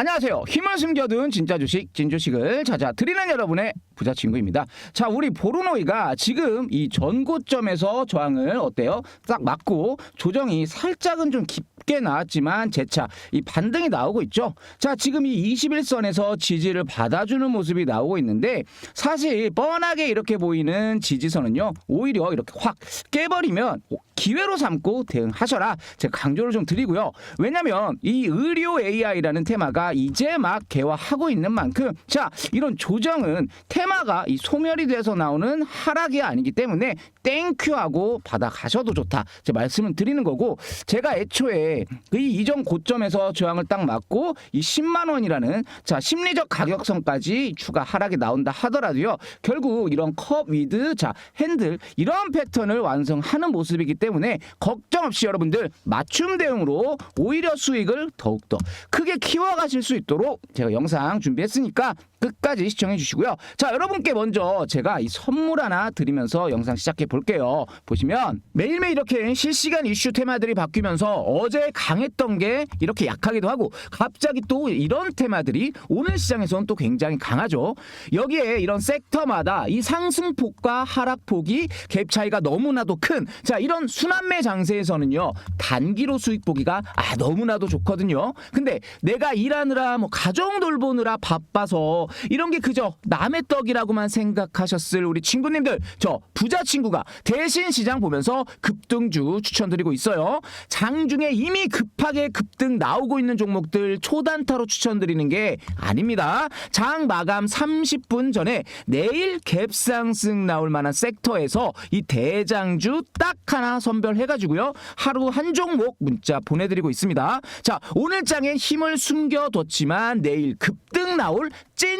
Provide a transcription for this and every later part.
안녕하세요. 힘을 숨겨둔 진짜 주식, 진주식을 찾아 드리는 여러분의 부자 친구입니다. 자, 우리 보르노이가 지금 이 전고점에서 저항을 어때요? 딱 맞고 조정이 살짝은 좀 깊게 나왔지만 재차 이 반등이 나오고 있죠. 자, 지금 이 21선에서 지지를 받아주는 모습이 나오고 있는데 사실 뻔하게 이렇게 보이는 지지선은요. 오히려 이렇게 확 깨버리면 기회로 삼고 대응하셔라. 제가 강조를 좀 드리고요. 왜냐면 이 의료 AI라는 테마가 이제 막 개화하고 있는 만큼 자, 이런 조정은 테마가 이 소멸이 돼서 나오는 하락이 아니기 때문에 땡큐하고 받아가셔도 좋다. 제 말씀을 드리는 거고 제가 애초에 이 이전 고점에서 저항을 딱 맞고 이 10만 원이라는 자, 심리적 가격선까지 추가 하락이 나온다 하더라도요. 결국 이런 컵 위드 자, 핸들 이런 패턴을 완성하는 모습이기 때문에 걱정 없이 여러분들 맞춤 대응으로 오히려 수익을 더욱더 크게 키워가실 수 있도록 제가 영상 준비했으니까 끝까지 시청해 주시고요. 자, 여러분께 먼저 제가 이 선물 하나 드리면서 영상 시작해 볼게요. 보시면 매일매일 이렇게 실시간 이슈 테마들이 바뀌면서 어제 강했던 게 이렇게 약하기도 하고 갑자기 또 이런 테마들이 오늘 시장에서는 또 굉장히 강하죠. 여기에 이런 섹터마다 이 상승폭과 하락폭이 갭 차이가 너무나도 큰 자, 이런 순환매 장세에서는요. 단기로 수익 보기가 아, 너무나도 좋거든요. 근데 내가 일하느라 뭐 가정 돌보느라 바빠서 이런 게 그저 남의 떡이라고만 생각하셨을 우리 친구님들 저 부자 친구가 대신 시장 보면서 급등주 추천드리고 있어요. 장 중에 이미 급하게 급등 나오고 있는 종목들 초단타로 추천드리는 게 아닙니다. 장 마감 30분 전에 내일 갭상승 나올 만한 섹터에서 이 대장주 딱 하나 선별해가지고요. 하루 한 종목 문자 보내드리고 있습니다. 자 오늘 장에 힘을 숨겨뒀지만 내일 급등 나올 찐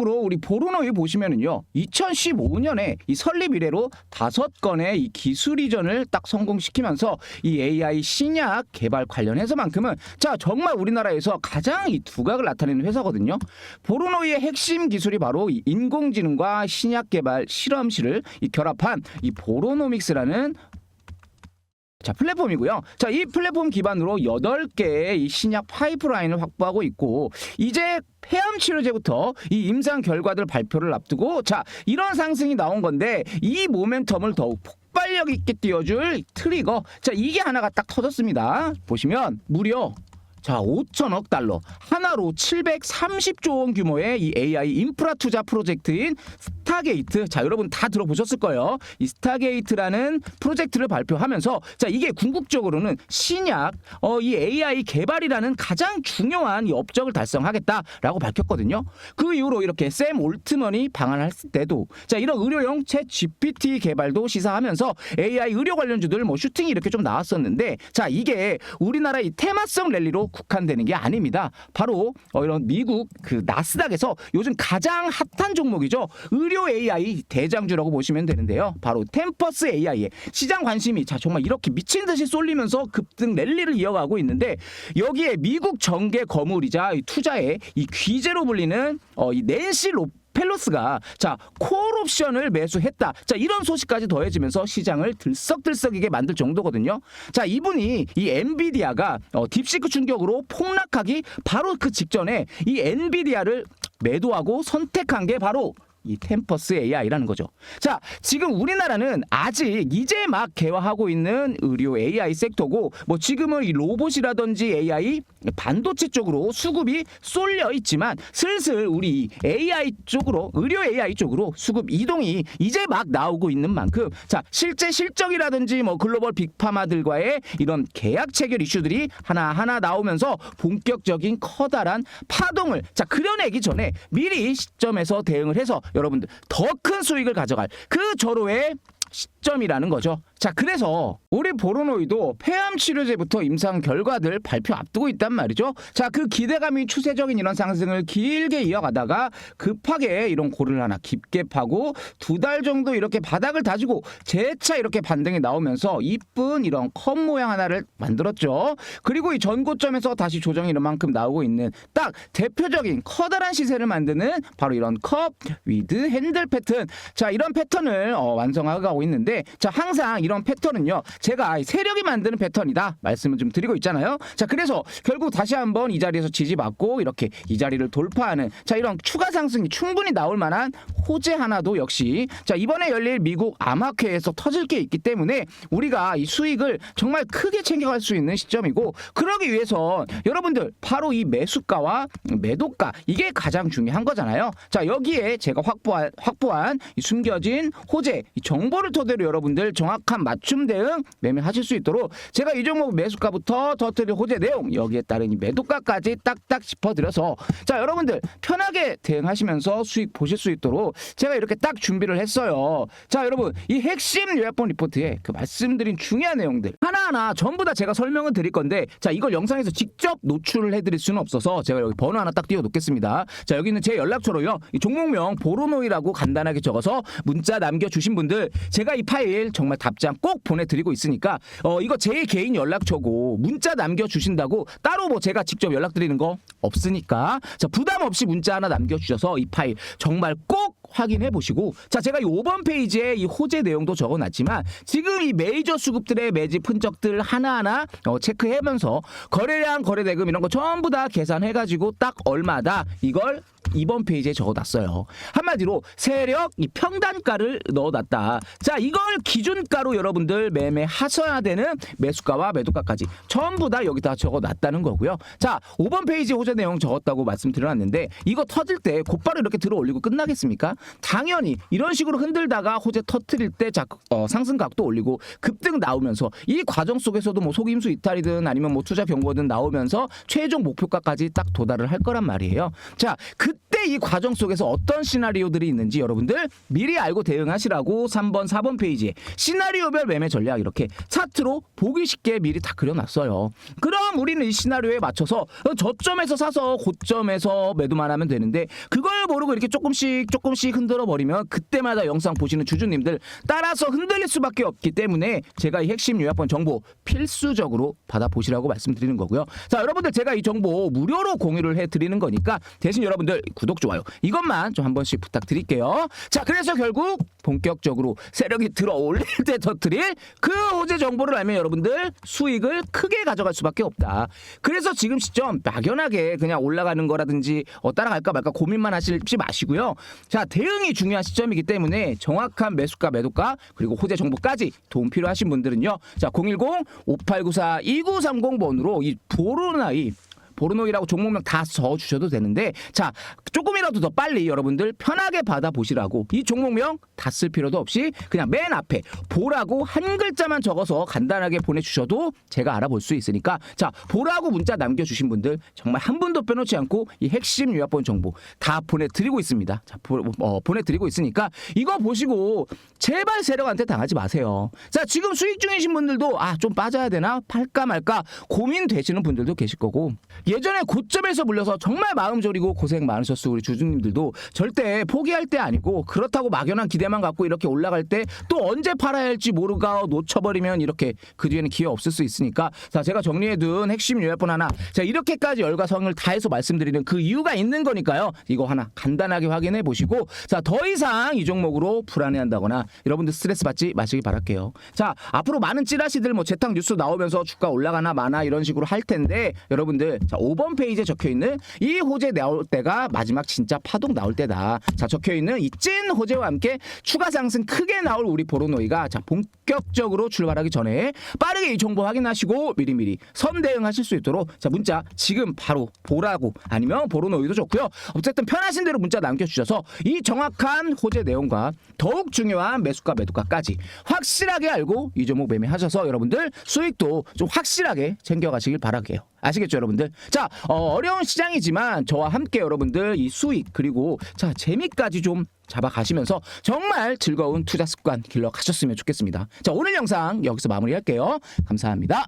우리 보르노이 보시면은요. 2015년에 이 설립 이래로 다섯 건의 이 기술 이전을 딱 성공시키면서 이 AI 신약 개발 관련해서만큼은 자, 정말 우리나라에서 가장 이 두각을 나타내는 회사거든요. 보르노이의 핵심 기술이 바로 이 인공지능과 신약 개발 실험실을 이 결합한 이 보로노믹스라는 자, 플랫폼이고요. 자, 이 플랫폼 기반으로 8개의 이 신약 파이프라인을 확보하고 있고 이제 폐암 치료제부터 이 임상 결과들 발표를 앞두고 자, 이런 상승이 나온 건데 이 모멘텀을 더욱 폭발력 있게 띄워줄 트리거. 자, 이게 하나가 딱 터졌습니다. 보시면 무려 자, 5천억 달러 하나로 730조 원 규모의 이 AI 인프라 투자 프로젝트인 스타게이트. 자, 여러분 다 들어보셨을 거예요. 이 스타게이트라는 프로젝트를 발표하면서 자, 이게 궁극적으로는 신약 어, 이 AI 개발이라는 가장 중요한 이 업적을 달성하겠다라고 밝혔거든요. 그 이후로 이렇게 샘 올트먼이 방한할 때도 자, 이런 의료용 챗 GPT 개발도 시사하면서 AI 의료 관련주들 뭐 슈팅이 이렇게 좀 나왔었는데 자, 이게 우리나라 이 테마성 랠리로 국한되는 게 아닙니다. 바로 어, 이런 미국 그 나스닥에서 요즘 가장 핫한 종목이죠. 의료 AI 대장주라고 보시면 되는데요. 바로 템퍼스 AI의 시장 관심이 자 정말 이렇게 미친 듯이 쏠리면서 급등 랠리를 이어가고 있는데 여기에 미국 정계 거물이자 이 투자의 이 귀재로 불리는 어, 이 낸시 로 펠로스가 자 콜 옵션을 매수했다. 자 이런 소식까지 더해지면서 시장을 들썩들썩이게 만들 정도거든요. 자 이분이 이 엔비디아가 어, 딥시크 충격으로 폭락하기 바로 그 직전에 이 엔비디아를 매도하고 선택한 게 바로 이 템퍼스 AI라는 거죠. 자, 지금 우리나라는 아직 이제 막 개화하고 있는 의료 AI 섹터고 뭐 지금은 이 로봇이라든지 AI 반도체 쪽으로 수급이 쏠려 있지만 슬슬 우리 AI 쪽으로 의료 AI 쪽으로 수급 이동이 이제 막 나오고 있는 만큼 자, 실제 실적이라든지 뭐 글로벌 빅파마들과의 이런 계약 체결 이슈들이 하나하나 나오면서 본격적인 커다란 파동을 자, 그려내기 전에 미리 시점에서 대응을 해서 여러분들 더 큰 수익을 가져갈 그 절호의 시점이라는 거죠. 자, 그래서 우리 보로노이도 폐암 치료제부터 임상 결과들 발표 앞두고 있단 말이죠. 자, 그 기대감이 추세적인 이런 상승을 길게 이어가다가 급하게 이런 고를 하나 깊게 파고 두 달 정도 이렇게 바닥을 다지고 재차 이렇게 반등이 나오면서 이쁜 이런 컵 모양 하나를 만들었죠. 그리고 이 전고점에서 다시 조정이 이만큼 나오고 있는 딱 대표적인 커다란 시세를 만드는 바로 이런 컵 위드 핸들 패턴. 자, 이런 패턴을 어, 완성하고 있는데 자, 항상 이런 패턴은요. 제가 이 세력이 만드는 패턴이다. 말씀을 좀 드리고 있잖아요. 자, 그래서 결국 다시 한번 이 자리에서 지지받고 이렇게 이 자리를 돌파하는 자, 이런 추가 상승이 충분히 나올 만한 호재 하나도 역시 자, 이번에 열릴 미국 암학회에서 터질 게 있기 때문에 우리가 이 수익을 정말 크게 챙겨갈 수 있는 시점이고 그러기 위해서 여러분들 바로 이 매수가와 매도가 이게 가장 중요한 거잖아요. 자, 여기에 제가 확보한 확보한 이 숨겨진 호재 이 정보를 토대로 여러분들 정확한 맞춤 대응 매매하실 수 있도록 제가 이 종목 매수가부터 터뜨릴 호재 내용 여기에 따른 이 매도가까지 딱딱 짚어드려서 자 여러분들 편하게 대응하시면서 수익 보실 수 있도록 제가 이렇게 딱 준비를 했어요. 자 여러분 이 핵심 요약본 리포트에 그 말씀드린 중요한 내용들 하나하나 전부 다 제가 설명을 드릴 건데 자 이걸 영상에서 직접 노출을 해드릴 수는 없어서 제가 여기 번호 하나 딱 띄워놓겠습니다. 자 여기 있는 제 연락처로요 이 종목명 보로노이라고 간단하게 적어서 문자 남겨주신 분들 제가 이 파일 정말 답장 꼭 보내드리고 있으니까 어 이거 제 개인 연락처고 문자 남겨주신다고 따로 뭐 제가 직접 연락드리는 거 없으니까 자 부담 없이 문자 하나 남겨주셔서 이 파일 정말 꼭 확인해 보시고 자 제가 이 5번 페이지에 이 호재 내용도 적어놨지만 지금 이 메이저 수급들의 매집 흔적들 하나하나 어, 체크하면서 거래량 거래대금 이런 거 전부 다 계산해가지고 딱 얼마다 이걸 2번 페이지에 적어놨어요. 한마디로 세력 이 평단가를 넣어놨다. 자 이걸 기준가로 여러분들 매매하셔야 되는 매수가와 매도가까지 전부 다 여기다 적어놨다는 거고요. 자 5번 페이지 호재 내용 적었다고 말씀드려놨는데 이거 터질 때 곧바로 이렇게 들어 올리고 끝나겠습니까? 당연히 이런 식으로 흔들다가 호재 터트릴 때 자, 어, 상승각도 올리고 급등 나오면서 이 과정 속에서도 뭐 속임수 이탈이든 아니면 뭐 투자 경고든 나오면서 최종 목표가까지 딱 도달을 할 거란 말이에요. 자 그때 이 과정 속에서 어떤 시나리오들이 있는지 여러분들 미리 알고 대응하시라고 3번, 4번 페이지에 시나리오별 매매 전략 이렇게 차트로 보기 쉽게 미리 다 그려놨어요. 그럼 우리는 이 시나리오에 맞춰서 어, 저점에서 사서 고점에서 매도만 하면 되는데 그걸 모르고 이렇게 조금씩 조금씩 흔들어 버리면 그때마다 영상 보시는 주주님들 따라서 흔들릴 수밖에 없기 때문에 제가 이 핵심 요약본 정보 필수적으로 받아보시라고 말씀드리는 거고요. 자 여러분들 제가 이 정보 무료로 공유를 해드리는 거니까 대신 여러분들 구독 좋아요 이것만 좀 한 번씩 부탁드릴게요. 자 그래서 결국 본격적으로 세력이 들어 올릴 때 터트릴 그 호재 정보를 알면 여러분들 수익을 크게 가져갈 수밖에 없다. 그래서 지금 시점 막연하게 그냥 올라가는 거라든지 어, 따라갈까 말까 고민만 하시지 마시고요. 자 대응이 중요한 시점이기 때문에 정확한 매수가 매도가 그리고 호재 정보까지 도움 필요하신 분들은요. 자 010-5894-2930 번으로 이 보로나이 보르노이라고 종목명 다 적어주셔도 되는데 자 조금이라도 더 빨리 여러분들 편하게 받아보시라고 이 종목명 다 쓸 필요도 없이 그냥 맨 앞에 보라고 한 글자만 적어서 간단하게 보내주셔도 제가 알아볼 수 있으니까 자 보라고 문자 남겨주신 분들 정말 한 분도 빼놓지 않고 이 핵심 요약본 정보 다 보내드리고 있습니다. 자 보, 어, 보내드리고 있으니까 이거 보시고 제발 세력한테 당하지 마세요. 자 지금 수익 중이신 분들도 아 좀 빠져야 되나? 팔까 말까 고민되시는 분들도 계실 거고 예전에 고점에서 물려서 정말 마음 졸이고 고생 많으셨어. 우리 주주님들도. 절대 포기할 때 아니고 그렇다고 막연한 기대만 갖고 이렇게 올라갈 때 또 언제 팔아야 할지 모르가 놓쳐버리면 이렇게 그 뒤에는 기회 없을 수 있으니까. 자 제가 정리해둔 핵심 요약본 하나. 자 이렇게까지 열과 성을 다해서 말씀드리는 그 이유가 있는 거니까요. 이거 하나 간단하게 확인해 보시고. 자 더 이상 이 종목으로 불안해한다거나 여러분들 스트레스 받지 마시기 바랄게요. 자 앞으로 많은 찌라시들 뭐 재탕 뉴스 나오면서 주가 올라가나 마나 이런 식으로 할 텐데 여러분들 자, 5번 페이지에 적혀 있는 이 호재 나올 때가 마지막 진짜 파동 나올 때다. 자, 적혀 있는 이 찐 호재와 함께 추가 상승 크게 나올 우리 보로노이가 자, 본격적으로 출발하기 전에 빠르게 이 정보 확인하시고 미리미리 선 대응하실 수 있도록 자, 문자 지금 바로 보라고 아니면 보로노이도 좋고요. 어쨌든 편하신 대로 문자 남겨 주셔서 이 정확한 호재 내용과 더욱 중요한 매수가 매도가까지 확실하게 알고 이 종목 매매하셔서 여러분들 수익도 좀 확실하게 챙겨가시길 바랄게요. 아시겠죠, 여러분들? 자, 어, 어려운 시장이지만 저와 함께 여러분들 이 수익 그리고 자 재미까지 좀 잡아가시면서 정말 즐거운 투자 습관 길러 가셨으면 좋겠습니다. 자, 오늘 영상 여기서 마무리할게요. 감사합니다.